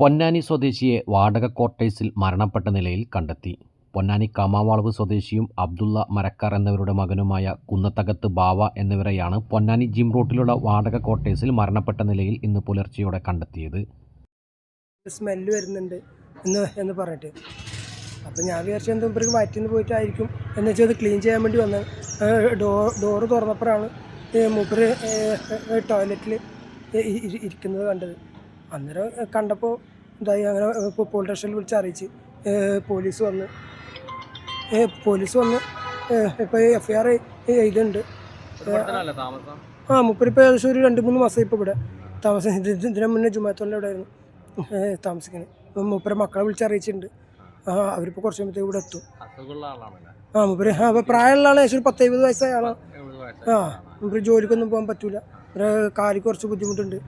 പൊന്നാനി സ്വദേശിയെ വാടക ക്വാർട്ടേഴ്സിൽ മരണപ്പെട്ട നിലയിൽ കണ്ടെത്തി. പൊന്നാനി കാമാവാളവ് സ്വദേശിയും അബ്ദുള്ള മരക്കാർ എന്നിവരുടെ മകനുമായ കുന്നത്തകത്ത് ബാവ എന്നിവരെയാണ് പൊന്നാനി ജിം റോട്ടിലുള്ള വാടക ക്വാർട്ടേഴ്സിൽ മരണപ്പെട്ട നിലയിൽ ഇന്ന് പുലർച്ചെയോടെ കണ്ടെത്തിയത്. സ്മെല്ല് വരുന്നുണ്ട് എന്ന് എന്ന് പറഞ്ഞിട്ട്. അപ്പം ഞാൻ വിചാരിച്ചു എന്തോ ഇവർക്ക് വയറ്റിന്ന് പോയിട്ടായിരിക്കും എന്ന് വെച്ചാൽ അത് ക്ലീൻ ചെയ്യാൻ വേണ്ടി വന്നത് ഡോർ ഡോറ് തുറന്നപ്പോഴാണ് മൂപ്പർ ടോയ്ലറ്റിൽ ഇരിക്കുന്നത് കണ്ടത്. അന്നേരം കണ്ടപ്പോൾ എന്തായി അങ്ങനെ പോലീസ് സ്റ്റേഷനിൽ വിളിച്ച് അറിയിച്ച് പോലീസ് വന്ന് പോലീസ് വന്ന് ഇപ്പോൾ എഫ് ഐ ആർ എഴുതുന്നുണ്ട് ആ മൂപ്പരിപ്പോൾ ഏകദേശം ഒരു രണ്ട് മൂന്ന് മാസം ഇപ്പോൾ ഇവിടെ. താമസം ഇതിനു ഇത് ഇതിന് മുന്നേ ജുമാത്തോളിൽ ഇവിടെ ആയിരുന്നു താമസിക്കുന്നത് മൂപ്പരെ മക്കളെ വിളിച്ചറിയിച്ചിട്ടുണ്ട് ആ അവരിപ്പോൾ കുറച്ച് കഴിയുമ്പോഴത്തേക്ക് ഇവിടെ എത്തും. ആ മൂപ്പര് ആ അപ്പോൾ പ്രായമുള്ള ആളെ ഏകദേശം ഒരു പത്ത് എഴുപത് വയസ്സായ ആളാണ്. ആ മൂപ്പര് ജോലിക്കൊന്നും പോകാൻ പറ്റൂല. കാലിക്ക് കുറച്ച് ബുദ്ധിമുട്ടുണ്ട്.